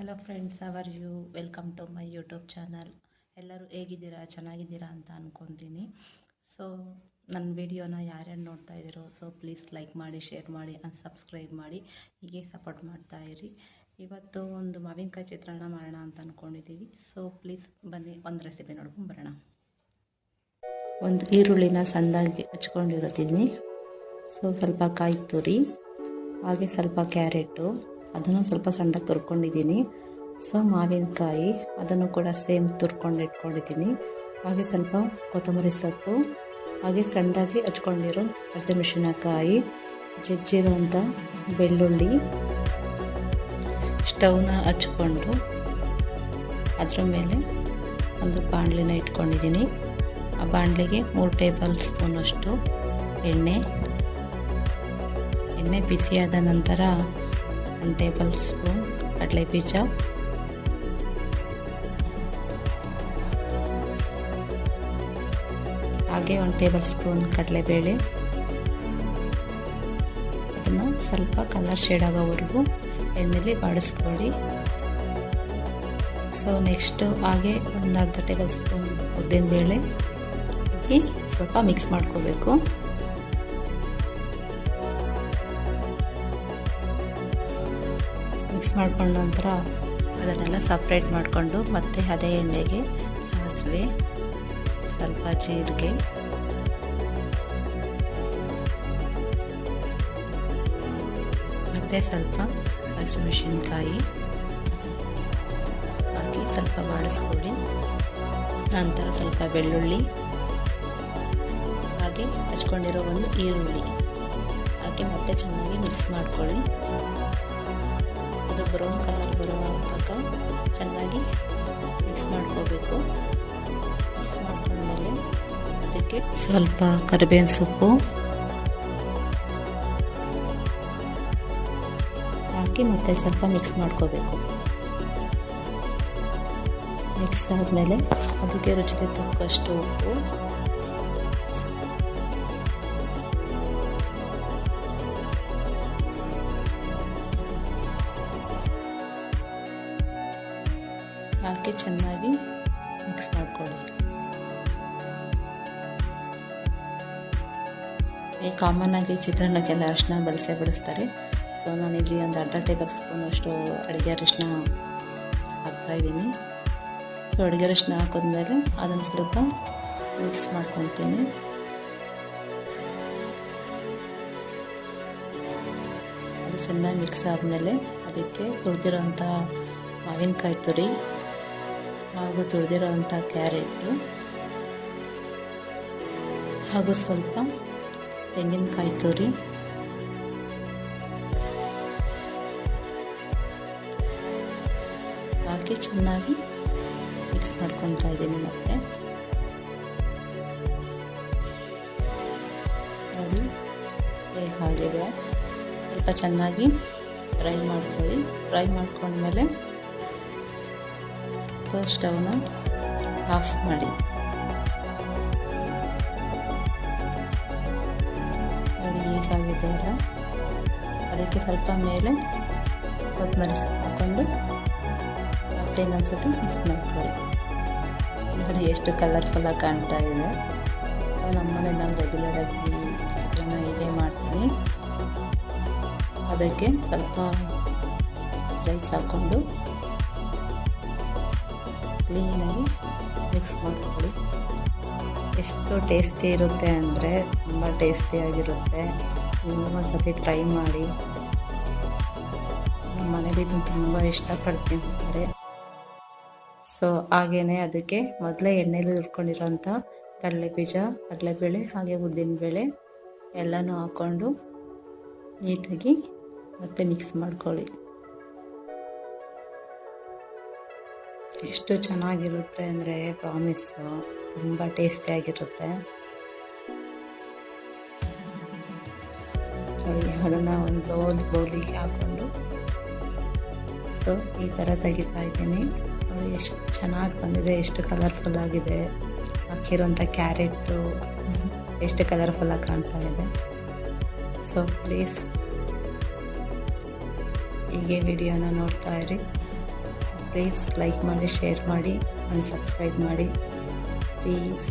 Hello friends how are you welcome to my YouTube channel ಎಲ್ಲರೂ ಹೇಗಿದ್ದೀರಾ? ಚೆನ್ನಾಗಿದ್ದೀರಾ ಅಂತ ಅಂದ್ಕೊತೀನಿ ಸೊ ನನ್ನ ವಿಡಿಯೋನ ಯಾರ್ಯಾರು ನೋಡ್ತಾ ಇದ್ದೀರೋ ಸೊ ಪ್ಲೀಸ್ ಲೈಕ್ ಮಾಡಿ ಶೇರ್ ಮಾಡಿ ಆ್ಯಂಡ್ ಸಬ್ಸ್ಕ್ರೈಬ್ ಮಾಡಿ. ಹೀಗೆ ಸಪೋರ್ಟ್ ಮಾಡ್ತಾ ಇರಿ. ಇವತ್ತು ಒಂದು ಮಾವಿನಕಾಯಿ ಚಿತ್ರಾನ್ನ ಮಾಡೋಣ ಅಂತ ಅಂದ್ಕೊಂಡಿದ್ದೀವಿ ಸೊ ಪ್ಲೀಸ್ ಬನ್ನಿ, ಒಂದು ರೆಸಿಪಿ ನೋಡ್ಕೊಂಡು ಬರೋಣ. ಒಂದು ಈರುಳ್ಳಿನ ಸಣ್ಣದಾಗಿ ಹಚ್ಕೊಂಡಿರೋತೀನಿ. ಸೊ ಸ್ವಲ್ಪ ಕಾಯಿ ತುರಿ, ಹಾಗೆ ಸ್ವಲ್ಪ ಕ್ಯಾರೆಟು. ಅದನ್ನು ಸ್ವಲ್ಪ ಸಣ್ಣದಾಗಿ ತುರ್ಕೊಂಡಿದ್ದೀನಿ. ಸೊ, ಮಾವಿನಕಾಯಿ, ಅದನ್ನು ಕೂಡ ಸೇಮ್ ತುರ್ಕೊಂಡು ಇಟ್ಕೊಂಡಿದ್ದೀನಿ. ಹಾಗೆ ಸ್ವಲ್ಪ ಕೊತ್ತಂಬರಿ ಸೊಪ್ಪು, ಹಾಗೆ ಸಣ್ಣದಾಗಿ ಹಚ್ಕೊಂಡಿರೋ ಹಸಿಮೆಣಸಿನಕಾಯಿ ಜಜ್ಜಿರುವಂಥ ಬೆಳ್ಳುಳ್ಳಿ, ಸ್ಟವ್ನ ಹಚ್ಕೊಂಡು ಅದರ ಮೇಲೆ ಒಂದು ಬಾಣಲಿನ ಇಟ್ಕೊಂಡಿದ್ದೀನಿ. ಆ ಬಾಣಲಿಗೆ ಮೂರು ಟೇಬಲ್ ಸ್ಪೂನಷ್ಟು ಎಣ್ಣೆ ಎಣ್ಣೆ ಬಿಸಿಯಾದ ನಂತರ ಒಂದು ಟೇಬಲ್ ಸ್ಪೂನ್ ಕಡಲೆ ಬೀಜ ಹಾಗೆ ಒಂದು ಟೇಬಲ್ ಸ್ಪೂನ್ ಕಡಲೆಬೇಳೆ ಅದನ್ನು ಸ್ವಲ್ಪ ಕಲರ್ ಶೇಡ್ ಆಗೋವರೆಗೂ ಎಣ್ಣೆಲಿ ಬಾಡಿಸ್ಕೊಳ್ಳಿ. ಸೊ ನೆಕ್ಸ್ಟು ಹಾಗೆ ಒಂದು ಅರ್ಧ ಟೇಬಲ್ ಸ್ಪೂನ್ ಉದ್ದಿನಬೇಳೆ ಹಾಕಿ ಸ್ವಲ್ಪ ಮಿಕ್ಸ್ ಮಾಡ್ಕೋಬೇಕು. ಮಿಕ್ಸ್ ಮಾಡಿಕೊಂಡ ನಂತರ ಅದನ್ನೆಲ್ಲ ಸಪ್ರೇಟ್ ಮಾಡಿಕೊಂಡು ಮತ್ತೆ ಅದೇ ಎಣ್ಣೆಗೆ ಸಾಸಿವೆ, ಸ್ವಲ್ಪ ಜೀರಿಗೆ. ಮತ್ತು ಸ್ವಲ್ಪ ಹಸಿಮೆಣಸಿನ್ಕಾಯಿ ಹಾಕಿ ಸ್ವಲ್ಪ ಬಾಡಿಸ್ಕೊಳ್ಳಿ ನಂತರ ಸ್ವಲ್ಪ ಬೆಳ್ಳುಳ್ಳಿ. ಹಾಗೆ ಹಚ್ಕೊಂಡಿರೋ ಒಂದು ಈರುಳ್ಳಿ. ಹಾಕಿ ಮತ್ತೆ ಚೆನ್ನಾಗಿ ಮಿಕ್ಸ್ ಮಾಡ್ಕೊಳ್ಳಿ. ಅದು ಬ್ರೌನ್ ಕಲರ್ ಬರೋ ತನಕ ಚೆನ್ನಾಗಿ ಮಿಕ್ಸ್ ಮಾಡ್ಕೋಬೇಕು. ಮಿಕ್ಸ್ ಮಾಡ್ಕೊಂಡ್ಮೇಲೆ ಅದಕ್ಕೆ ಸ್ವಲ್ಪ ಕರಿಬೇವಿನ ಸೊಪ್ಪು ಹಾಕಿ ಮತ್ತೆ ಸ್ವಲ್ಪ ಮಿಕ್ಸ್ ಮಾಡ್ಕೋಬೇಕು. ಮಿಕ್ಸ್ ಆದಮೇಲೆ ಅದಕ್ಕೆ ರುಚಿಗೆ ತಕ್ಕಷ್ಟು ಉಪ್ಪು ಹಾಕಿ ಚೆನ್ನಾಗಿ ಮಿಕ್ಸ್ ಮಾಡ್ಕೊಳ್ಳಿ. ಈ ಕಾಮನ್ ಆಗಿ ಚಿತ್ರಾನ್ನಕ್ಕೆಲ್ಲ ಅರಿಶಿನ ಬಳಸೇ ಬಳಸ್ತಾರೆ. ಸೊ ಇಲ್ಲಿ ಒಂದು ಅರ್ಧ ಟೇಬಲ್ ಸ್ಪೂನ್ ಅಷ್ಟು ಅಡುಗೆ ಅರಿಶಿನ ಹಾಕ್ತಾಯಿದ್ದೀನಿ ಸೊ ಅಡುಗೆ ಅರಿಶಿನ ಹಾಕಿದ್ಮೇಲೆ ಅದನ್ನು ಸ್ವಲ್ಪ ಮಿಕ್ಸ್ ಮಾಡ್ಕೊತೀನಿ. ಅದು ಚೆನ್ನಾಗಿ ಮಿಕ್ಸ್ ಆದಮೇಲೆ ಅದಕ್ಕೆ ತುಳಿದಿರೋಂಥ ಮಾವಿನಕಾಯಿ ತುರಿ ಹಾಗೂ ತುಳಿದಿರೋವಂಥ ಕ್ಯಾರೆಟು. ಹಾಗೂ ಸ್ವಲ್ಪ ತೆಂಗಿನಕಾಯಿ ತುರಿ. ಹಾಕಿ ಚೆನ್ನಾಗಿ ಮಿಕ್ಸ್ ಮಾಡ್ಕೊತಾ ಇದ್ದೀನಿ ಮತ್ತೆ. ನೋಡಿ ಹೇಗಾಗಿದೆ ಸ್ವಲ್ಪ ಚೆನ್ನಾಗಿ ಫ್ರೈ ಮಾಡ್ಕೊಳ್ಳಿ. ಫ್ರೈ ಮಾಡ್ಕೊಂಡ್ಮೇಲೆ ಸೊ ಸ್ಟವ್ನ ಆಫ್ ಮಾಡಿ ನೋಡಿ ಹೀಗಾಗಿದೆ ಅಲ್ಲ ಅದಕ್ಕೆ ಸ್ವಲ್ಪ ಮೇಲೆ ಕೊತ್ತಂಬರಿ ಸೊಪ್ಪು ಹಾಕ್ಕೊಂಡು ಮತ್ತೆ ಇನ್ನೊಂದ್ಸತಿ ಮಿಕ್ಸ್ ಮಾಡ್ಕೊಳ್ಳಿ ನೋಡಿ ಎಷ್ಟು ಕಲರ್ಫುಲ್ಲಾಗಿ ಕಾಣ್ತಾ ಇದೆ ನಮ್ಮನೆ ನಾನು ರೆಗ್ಯುಲರಾಗಿ ಚಿತ್ರಾನ್ನ ಹೀಗೆ ಮಾಡ್ತೀನಿ ಅದಕ್ಕೆ ಸ್ವಲ್ಪ ರೈಸ್ ಹಾಕ್ಕೊಂಡು ಕ್ಲೀನಾಗಿ ಮಿಕ್ಸ್ ಮಾಡ್ಕೊಳ್ಳಿ ಎಷ್ಟು ಟೇಸ್ಟಿ ಇರುತ್ತೆ ಅಂದರೆ ತುಂಬ ಟೇಸ್ಟಿಯಾಗಿರುತ್ತೆ ನೀವು ಒಂದ್ಸತಿ ಟ್ರೈ ಮಾಡಿ. ನಮ್ಮ ಮನೇಲಿ ಇದನ್ನು ತುಂಬ ಇಷ್ಟಪಡ್ತೀನಿ ಸೊ ಹಾಗೇ ಅದಕ್ಕೆ ಮೊದಲೇ ಎಣ್ಣೆಲಿ ಹುರ್ಕೊಂಡಿರೋಂಥ ಕಡಲೆ ಬೀಜ ಕಡಲೆಬೇಳೆ ಹಾಗೆ ಉದ್ದಿನ ಬೇಳೆ ಎಲ್ಲನೂ ಹಾಕ್ಕೊಂಡು ನೀಟಾಗಿ ಮತ್ತೆ ಮಿಕ್ಸ್ ಮಾಡ್ಕೊಳ್ಳಿ. ಎಷ್ಟು ಚೆನ್ನಾಗಿರುತ್ತೆ ಅಂದರೆ ಪ್ರಾಮಿಸ್ಸು, ತುಂಬ ಟೇಸ್ಟಿಯಾಗಿರುತ್ತೆ. ಅದನ್ನು ಒಂದು ಬೌಲ್ ಬೌಲಿಗೆ ಹಾಕ್ಕೊಂಡು. ಸೊ ಈ ಥರ ತೆಗಿತಾ ಇದ್ದೀನಿ. ಎಷ್ಟು ಚೆನ್ನಾಗಿ ಬಂದಿದೆ, ಎಷ್ಟು ಕಲರ್ಫುಲ್ ಆಗಿದೆ. ಹಾಕಿರೋಂಥ ಕ್ಯಾರೆಟು, ಎಷ್ಟು ಕಲರ್ಫುಲ್ಲಾಗಿ ಕಾಣ್ತಾ ಇದೆ. ಸೊ ಪ್ಲೀಸ್ ಹೀಗೆ ವಿಡಿಯೋನ ನೋಡ್ತಾ ಇರಿ. ಪ್ಲೀಸ್ ಲೈಕ್ ಮಾಡಿ ಶೇರ್ ಮಾಡಿ ಆ್ಯಂಡ್ ಸಬ್ಸ್ಕ್ರೈಬ್ ಮಾಡಿ. ಪ್ಲೀಸ್